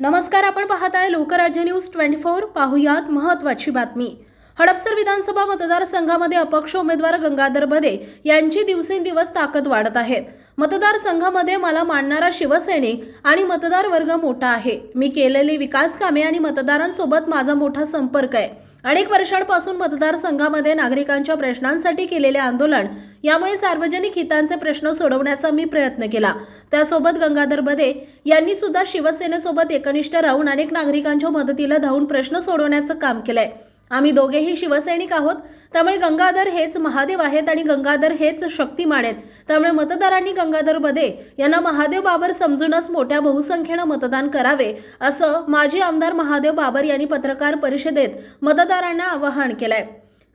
नमस्कार आपण पाहताय लोकराज्य न्यूज ट्वेंटी फोर. पाहुयात महत्वाची बातमी. हडपसर विधानसभा मतदारसंघामध्ये अपक्ष उमेदवार गंगाधर बदे यांची दिवसेंदिवस ताकद वाढत आहेत मतदारसंघामध्ये मला मानणारा शिवसैनिक आणि मतदार वर्ग मोठा आहे. मी केलेली विकास कामे आणि मतदारांसोबत माझा मोठा संपर्क आहे. अनेक वर्षांपासून मतदारसंघामध्ये नागरिकांच्या प्रश्नांसाठी केलेले आंदोलन यामुळे सार्वजनिक हितांचे प्रश्न सोडवण्याचा मी प्रयत्न केला. त्यासोबत गंगाधर बदे यांनी सुद्धा शिवसेनेसोबत एकनिष्ठ राहून अनेक नागरिकांच्या मदतीला धावून प्रश्न सोडवण्याचं काम केलंय. आम्ही दोघेही शिवसैनिक आहोत. त्यामुळे गंगाधर हेच महादेव आहेत आणि गंगाधर हेच शक्तिमान आहेत. त्यामुळे मतदारांनी गंगाधर बदे यांना महादेव बाबर समजूनच मोठ्या बहुसंख्येनं मतदान करावे असं माजी आमदार महादेव बाबर यांनी पत्रकार परिषदेत मतदारांना आवाहन केलंय.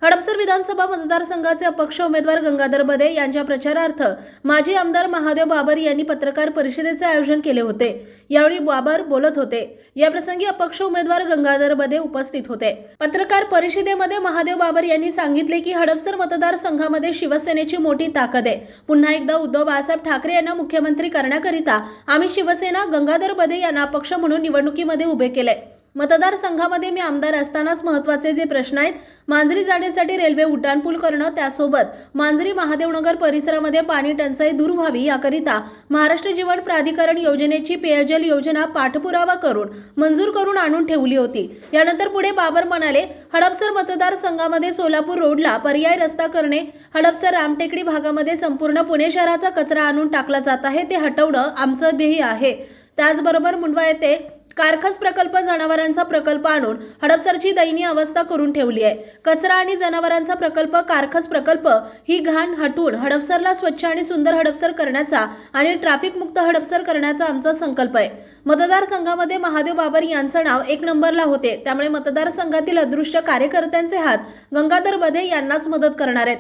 हडपसर विधानसभा मतदारसंघाचे अपक्ष उमेदवार गंगाधर बदे यांच्या प्रचारार्थ माजी आमदार महादेव बाबर यांनी पत्रकार परिषदेचे आयोजन केले होते. यावेळी बाबर बोलत होते. याप्रसंगी अपक्ष उमेदवार गंगाधर बदे उपस्थित होते. पत्रकार परिषदेमध्ये महादेव बाबर यांनी सांगितले की हडपसर मतदारसंघामध्ये शिवसेनेची मोठी ताकद आहे. पुन्हा एकदा उद्धव बाळासाहेब ठाकरे यांना मुख्यमंत्री करण्याकरिता आम्ही शिवसेना गंगाधर बदे यांना अपक्ष म्हणून निवडणुकीमध्ये उभे केले मतदारसंघामध्ये मी आमदार असतानाच महत्त्वाचे जे प्रश्न आहेत मांजरी जाण्यासाठी रेल्वे उड्डाणपूल करणं त्यासोबत मांजरी महादेवनगर परिसरामध्ये पाणी टंचाई दूर व्हावी याकरिता महाराष्ट्र जीवन प्राधिकरण योजनेची पेयजल योजना पाठपुरावा करून मंजूर करून आणून ठेवली होती. यानंतर पुढे बाबर म्हणाले हडपसर मतदारसंघामध्ये सोलापूर रोडला पर्याय रस्ता करणे हडपसर रामटेकडी भागामध्ये संपूर्ण पुणे शहराचा कचरा आणून टाकला जात आहे ते हटवणं आमचं ध्येय आहे. त्याचबरोबर मुंडवा येथे कारखस प्रकल्प जनावरांचा प्रकल्प आणून हडपसरची दयनीय अवस्था करून ठेवली आहे. कचरा आणि जनावरांचा प्रकल्प कारखस प्रकल्प ही घाण हटवून हडपसरला स्वच्छ आणि सुंदर हडपसर करण्याचा आणि ट्रॅफिक मुक्त हडपसर करण्याचा आमचा संकल्प आहे. मतदारसंघामध्ये महादेव बाबर यांचं नाव एक नंबरला होते. त्यामुळे मतदारसंघातील अदृश्य कार्यकर्त्यांचे हात गंगाधर बधे यांनाच मदत करणार आहेत.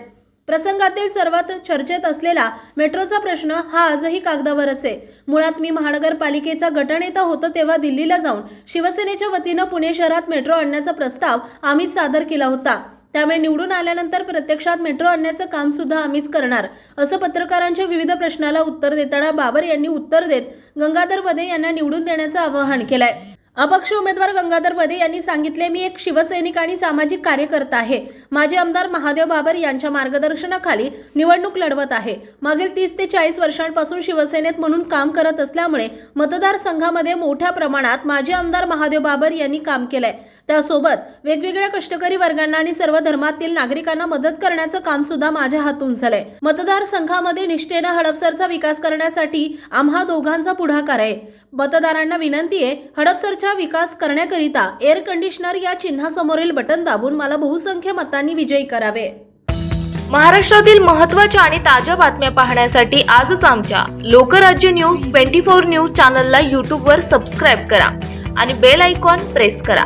प्रसंगातील सर्वात चर्चेत असलेला मेट्रोचा प्रश्न हा आजही कागदावरच आहे मुळात मी महानगरपालिकेचा गटनेता होतो तेव्हा दिल्लीला जाऊन शिवसेनेच्या वतीनं पुणे शहरात मेट्रो आणण्याचा प्रस्ताव आम्हीच सादर केला होता. त्यामुळे निवडून आल्यानंतर प्रत्यक्षात मेट्रो आणण्याचं काम सुद्धा आम्हीच करणार असं पत्रकारांच्या विविध प्रश्नाला उत्तर देताना बाबर यांनी उत्तर देत गंगाधर बदे यांना निवडून देण्याचं आवाहन केलंय. अपक्ष उमेदवार गंगाधर बदे यांनी सांगितले मी एक शिवसैनिक आणि सामाजिक कार्यकर्ता आहे. माझे आमदार महादेव बाबर यांच्या मार्गदर्शनाखाली निवडणूक लढवत आहे. मागील तीस ते चाळीस वर्षांपासून शिवसेनेत म्हणून काम करत असल्यामुळे मतदारसंघामध्ये मोठ्या प्रमाणात माजी आमदार महादेव बाबर यांनी काम केलंय. त्यासोबत वेगवेगळ्या कष्टकरी वर्गांना आणि सर्व धर्मातील नागरिकांना मदत करण्याचं काम सुद्धा माझ्या हातून झालंय. मतदारसंघामध्ये निष्ठेनं हडपसरचा विकास करण्यासाठी आम्हा दोघांचा पुढाकार आहे. मतदारांना विनंती आहे हडपसरचा विकास करण्याकरिता एअर कंडिशनर या चिन्हासमोरील बटन दाबून मला बहुसंख्य मतांनी विजयी करावे. महाराष्ट्रातील महत्त्वाच्या आणि ताज्या बातम्या पाहण्यासाठी आजच आमच्या Lokrajya news twenty four news चॅनलला यूट्यूबवर सबस्क्राईब करा आणि बेल आयकॉन प्रेस करा.